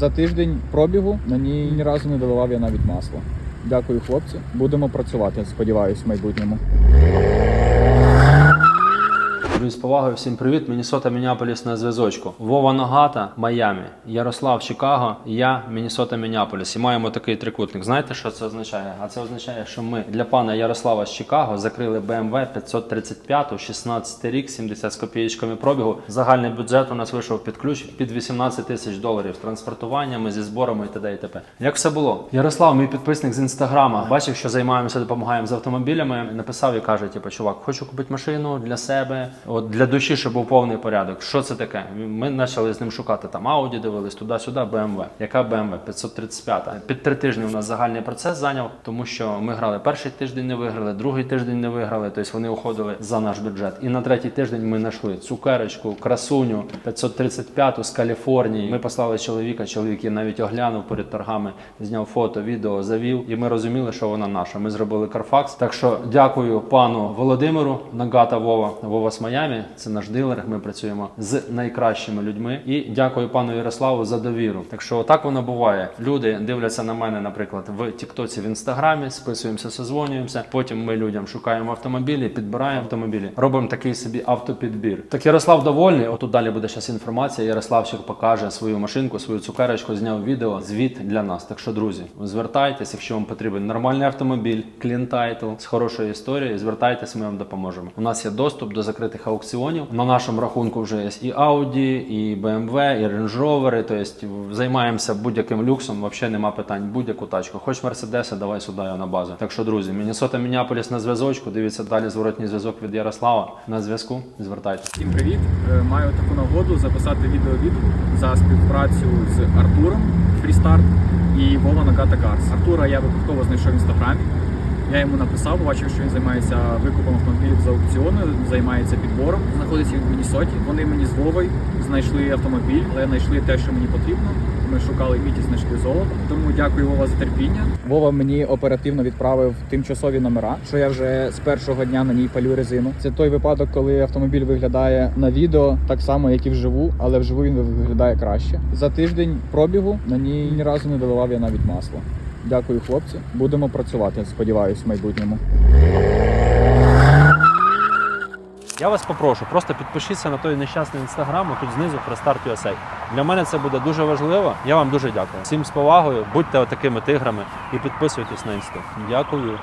За тиждень пробігу на ній ні разу не доливав я навіть масло. Дякую, хлопці. Будемо працювати, сподіваюсь, в майбутньому. Друзі, з повагою, всім привіт. Мінісота Мініаполіс на зв'язочку. Вова Нагата, Майамі, Ярослав, Чикаго, я Мінісота Мініаполіс. І маємо такий трикутник. Знаєте, що це означає? А це означає, що ми для пана Ярослава з Чикаго закрили BMW 535, 16 рік, 70 з копієчками пробігу. Загальний бюджет у нас вийшов під ключ під 18 тисяч доларів з транспортуваннями, зі зборами і т.д. і т.п. Як все було? Ярослав, мій підписник з інстаграма, бачив, що займаємося, допомагаємо з автомобілями. Написав і каже: типу, чувак, хочу купити машину для себе. От для душі, щоб був повний порядок. Що це таке? Ми почали з ним шукати там Audi, дивились туди-сюди, BMW. Яка BMW? 535. Під три тижні у нас загальний процес зайняв, тому що ми грали перший тиждень, не виграли, другий тиждень не виграли. Тобто вони уходили за наш бюджет. І на третій тиждень ми знайшли цукерочку, красуню 535 з Каліфорнії. Ми послали чоловіка. Чоловік її навіть оглянув перед торгами, зняв фото, відео, завів, і ми розуміли, що вона наша. Ми зробили Carfax. Так що дякую пану Володимиру Нагата Вова Вова з Майамі. Це наш дилер. Ми працюємо з найкращими людьми. І дякую пану Ярославу за довіру. Так що так воно буває. Люди дивляться на мене, наприклад, в Тіктоці в інстаграмі, списуємося, созвонюємося. Потім ми людям шукаємо автомобілі, підбираємо автомобілі, робимо такий собі автопідбір. Так Ярослав довольний. Отут далі буде зараз інформація. Ярославчик покаже свою машинку, свою цукерочку, зняв відео, звіт для нас. Так що, друзі, звертайтесь, якщо вам потрібен нормальний автомобіль, клін тайтл з хорошою історією. Звертайтесь, ми вам допоможемо. У нас є доступ до закритих аукціонів. На нашому рахунку вже є і Audi, і BMW, і Range Rover. Тобто займаємося будь-яким люксом. Взагалі нема питань. Будь-яку тачку. Хоч Мерседеса, давай сюди його на базу. Так що, друзі, Міннесота Мініаполіс на зв'язочку. Дивіться далі зворотній зв'язок від Ярослава. На зв'язку. Звертайтесь. Всім привіт! Е, Маю таку нагоду записати відеовідгук за співпрацю з Артуром Фрістарт і Вова Нагата Карс. Артура я випадково знайшов в інстаграмі. Я йому написав, побачив, що він займається викупом автомобілів з аукціону, займається підбором. Знаходиться в Мінісоті. Вони мені з Вовою знайшли автомобіль, але знайшли те, що мені потрібно. Ми шукали міті, знайшли золото. Тому дякую Вова за терпіння. Вова мені оперативно відправив тимчасові номера, що я вже з першого дня на ній палю резину. Це той випадок, коли автомобіль виглядає на відео так само, як і вживу, але вживу він виглядає краще. За тиждень пробігу на ній ні разу не доливав я навіть масло. Дякую, хлопці. Будемо працювати. Сподіваюсь, в майбутньому. Я вас попрошу, просто підпишіться на той нещасний інстаграм, тут знизу Restart USA. Для мене це буде дуже важливо. Я вам дуже дякую. Всім з повагою, будьте такими тиграми і підписуйтесь на інсту. Дякую.